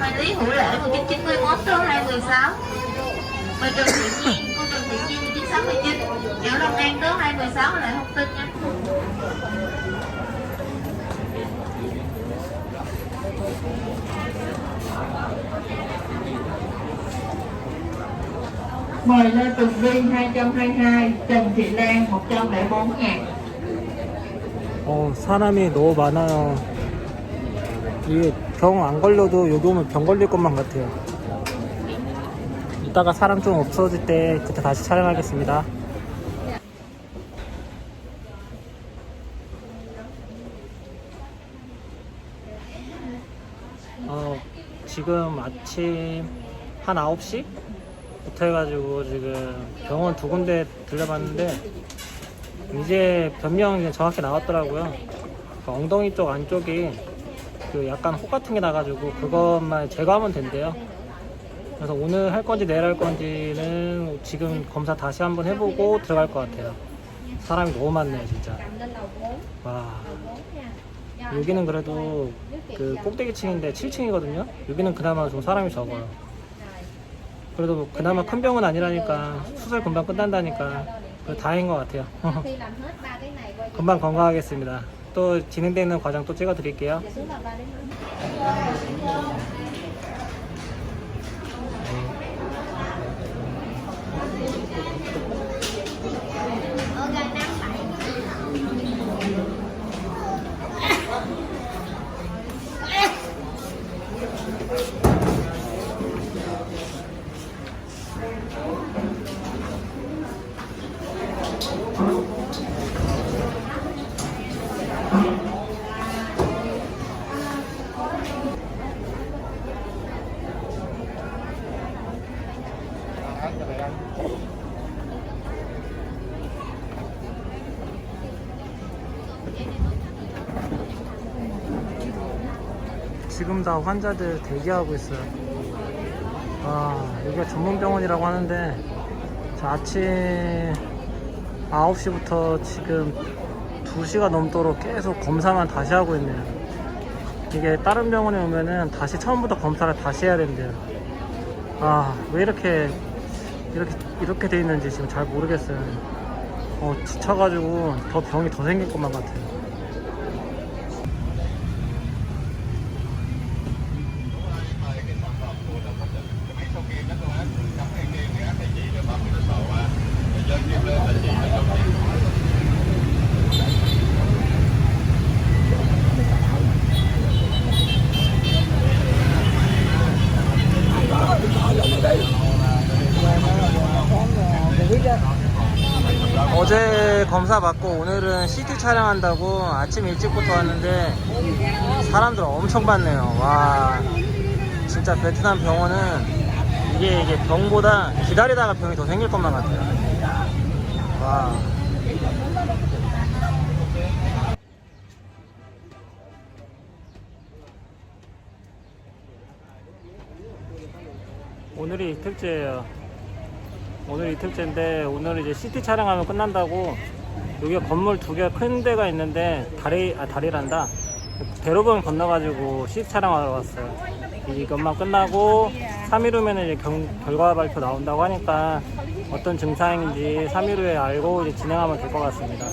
Mai Lý Hữu Lễ 1991 số 216 Mai Trần Thị Nhiên, cô Trần Thị Nhiên 1969 Triệu Long An số 216 lại thông tin nha Mời Lê Tùng Vy 222, Trần Thị Lan 104 ngàn. 어, 사람이 너무 많아요. 이게 병 안 걸려도 여기 오면 병 걸릴 것만 같아요. 이따가 사람 좀 없어질 때 그때 다시 촬영하겠습니다. 어, 지금 아침 한 9시? 부터 해가지고 지금 병원 두 군데 들려봤는데 이제 변명이 정확히 나왔더라고요. 그 엉덩이 쪽 안쪽이 그 약간 혹 같은 게 나가지고 그것만 제거하면 된대요. 그래서 오늘 할 건지 내일 할 건지는 지금 검사 다시 한번 해보고 들어갈 것 같아요. 사람이 너무 많네요, 진짜. 와. 여기는 그래도 그 꼭대기층인데 7층이거든요. 여기는 그나마 좀 사람이 적어요. 그래도 뭐 그나마 큰 병은 아니라니까 수술 금방 끝난다니까 그 다행인 것 같아요. 금방 건강하겠습니다. 또 진행되는 과정 또 찍어 드릴게요. 지금 다 환자들 대기하고 있어요. 아, 여기가 전문병원이라고 하는데 저 아침 9시부터 지금 2시가 넘도록 계속 검사만 다시 하고 있네요. 이게 다른 병원에 오면은 다시 처음부터 검사를 다시 해야 된대요. 아, 왜 이렇게 이렇게 이렇게 돼 있는지 지금 잘 모르겠어요. 어, 지쳐가지고 더 병이 더 생길 것만 같아요. 어제 검사 받고 오늘은 CT 촬영한다고 아침 일찍부터 왔는데 사람들 엄청 많네요. 와, 진짜 베트남 병원은 이게 이게 병보다 기다리다가 병이 더 생길 것만 같아요. 와. 오늘이 이틀째예요. 오늘 이틀째인데 오늘 이제 CT 촬영하면 끝난다고 여기 건물 두 개 큰 데가 있는데 다리 아 다리란다 대로변 건너가지고 CT 촬영하러 왔어요. 이것만 끝나고 3일 후면은 이제 경- 결과 발표 나온다고 하니까 어떤 증상인지 3일 후에 알고 이제 진행하면 될 것 같습니다.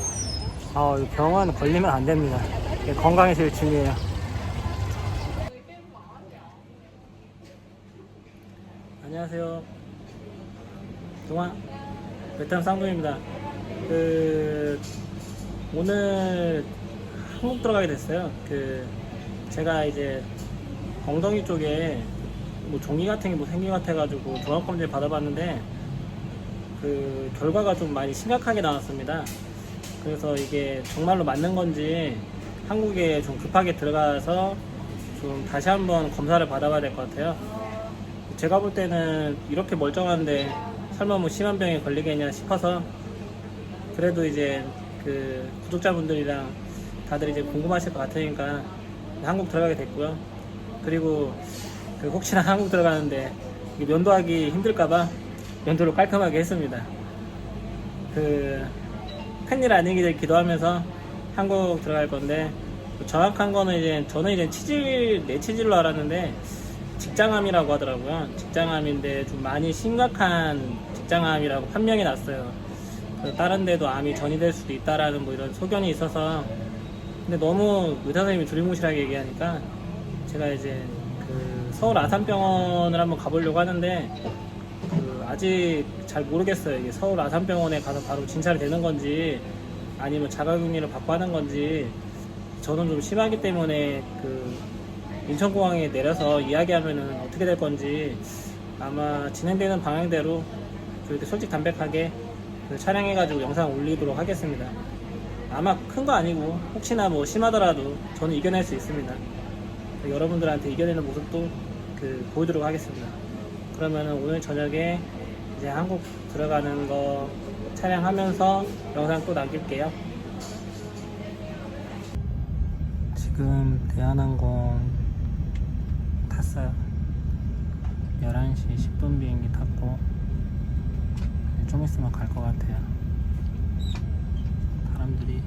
아, 이 병은 걸리면 안 됩니다. 이게 건강이 제일 중요해요. 안녕하세요. 동아 베트남 쌍둥이입니다. 그 오늘 한국 들어가게 됐어요. 그 제가 이제 엉덩이 쪽에 뭐 종이 같은 게 뭐 생긴 것 같아가지고 종합 검진 받아봤는데 그 결과가 좀 많이 심각하게 나왔습니다. 그래서 이게 정말로 맞는 건지 한국에 좀 급하게 들어가서 좀 다시 한번 검사를 받아봐야 될 것 같아요. 제가 볼 때는 이렇게 멀쩡한데 설마 뭐 심한 병에 걸리겠냐 싶어서 그래도 이제 그 구독자분들이랑 다들 이제 궁금하실 것 같으니까 한국 들어가게 됐고요. 그리고 그 혹시나 한국 들어가는데 면도하기 힘들까봐 면도를 깔끔하게 했습니다. 그 큰일 아니길 기도하면서 한국 들어갈 건데 정확한 거는 이제 저는 이제 치질 내 치질로 알았는데 직장암이라고 하더라고요. 직장암인데 좀 많이 심각한 직장암이라고 판명이 났어요. 다른 데도 암이 전이 될 수도 있다라는 뭐 이런 소견이 있어서 근데 너무 의사 선생님이 두리뭉실하게 얘기하니까 제가 이제 그 서울 아산병원을 한번 가보려고 하는데 그 아직 잘 모르겠어요. 이게 서울 아산병원에 가서 바로 진찰이 되는 건지 아니면 자가격리를 받고 하는 건지 저는 좀 심하기 때문에 그 인천공항에 내려서 이야기하면은 어떻게 될 건지 아마 진행되는 방향대로 이렇게 솔직 담백하게 그 촬영해가지고 영상 올리도록 하겠습니다. 아마 큰 거 아니고 혹시나 뭐 심하더라도 저는 이겨낼 수 있습니다. 여러분들한테 이겨내는 모습도 그 보여드리도록 하겠습니다. 그러면 오늘 저녁에 이제 한국 들어가는 거 촬영하면서 영상 또 남길게요. 지금 대한항공 탔어요. 11시 10분 비행기 탔고 좀 있으면 갈 것 같아요. 사람들이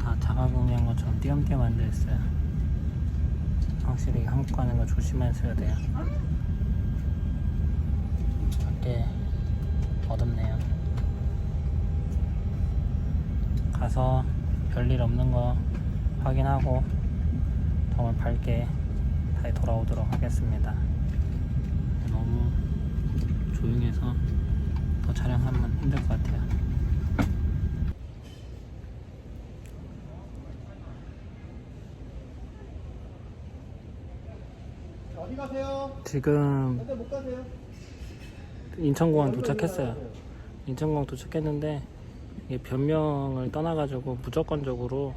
다 자가격리한 것처럼 띄엄띄엄 앉아있어요. 확실히 한국 가는 거 조심하셔야 돼요. 밖에 어둡네요. 가서 별일 없는 거 확인하고 정말 밝게 다시 돌아오도록 하겠습니다. 조용해서 더 촬영하면 힘들 것 같아요. 어디 가세요? 지금 근데 못 가세요? 인천공항 도착했어요. 인천공항 도착했는데 이게 변명을 떠나가지고 무조건적으로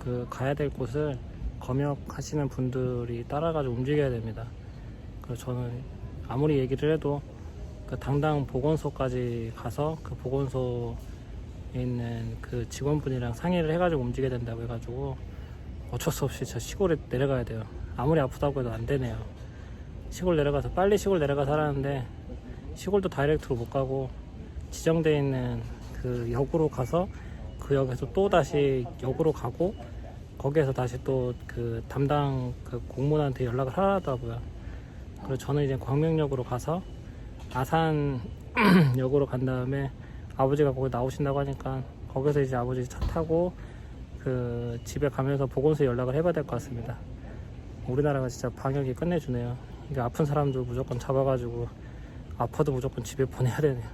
그 가야 될 곳을 검역하시는 분들이 따라가지고 움직여야 됩니다. 그래서 저는 아무리 얘기를 해도 그 당당 보건소까지 가서 그 보건소에 있는 그 직원분이랑 상의를 해가지고 움직여야 된다고 해가지고 어쩔 수 없이 저 시골에 내려가야 돼요. 아무리 아프다고 해도 안 되네요. 시골 내려가서 빨리 시골 내려가서 하라는데 시골도 다이렉트로 못 가고 지정돼 있는 그 역으로 가서 그 역에서 또 다시 역으로 가고 거기에서 다시 또 그 담당 그 공무원한테 연락을 하라더라고요. 그래서 저는 이제 광명역으로 가서 아산 역으로 간 다음에 아버지가 거기 나오신다고 하니까 거기서 이제 아버지 차 타고 그 집에 가면서 보건소에 연락을 해봐야 될 것 같습니다. 우리나라가 진짜 방역이 끝내주네요. 이게 아픈 사람도 무조건 잡아가지고 아파도 무조건 집에 보내야 되네요.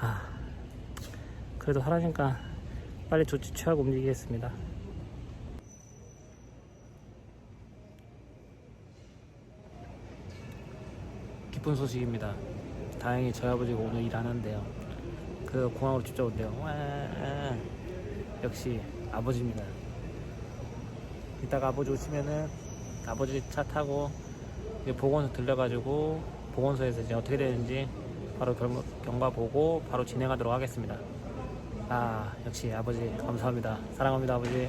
아, 그래도 하라니까 빨리 조치 취하고 움직이겠습니다. 기쁜 소식입니다. 다행히 저희 아버지가 오늘 일안 한대요. 그 공항으로 직접 온대요. 와, 역시 아버지입니다. 이따가 아버지 오시면은 아버지 차 타고 보건소 들려가지고 보건소에서 이제 어떻게 되는지 바로 결, 경과 보고 바로 진행하도록 하겠습니다. 아 역시 아버지 감사합니다. 사랑합니다 아버지.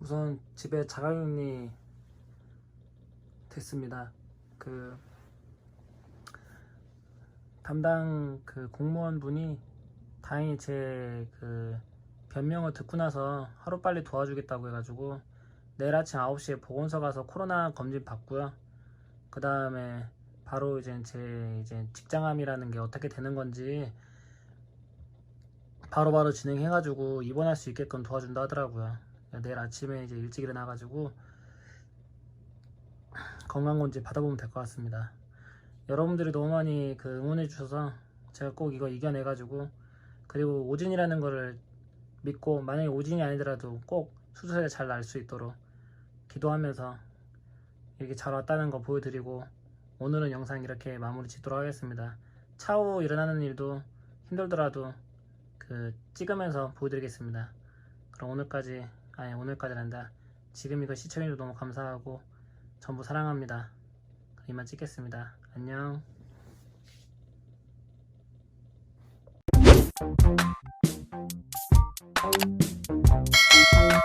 우선 집에 자가격리 됐습니다. 그 담당 그 공무원 분이 다행히 제 그 변명을 듣고 나서 하루 빨리 도와주겠다고 해가지고 내일 아침 9시에 보건소 가서 코로나 검진 받고요. 그 다음에 바로 이제 제 이제 직장암이라는 게 어떻게 되는 건지 바로바로 진행해가지고 입원할 수 있게끔 도와준다 하더라고요. 내일 아침에 이제 일찍 일어나가지고 건강검진 받아보면 될 것 같습니다. 여러분들이 너무 많이 그 응원해 주셔서 제가 꼭 이거 이겨내가지고 그리고 오진이라는 거를 믿고 만약에 오진이 아니더라도 꼭 수술에 잘 날 수 있도록 기도하면서 이렇게 잘 왔다는 거 보여드리고 오늘은 영상 이렇게 마무리 짓도록 하겠습니다. 차후 일어나는 일도 힘들더라도 그 찍으면서 보여드리겠습니다. 그럼 오늘까지 아니 오늘까지란다. 지금 이거 시청해주셔서 너무 감사하고 전부 사랑합니다. 이만 찍겠습니다. 안녕. 네.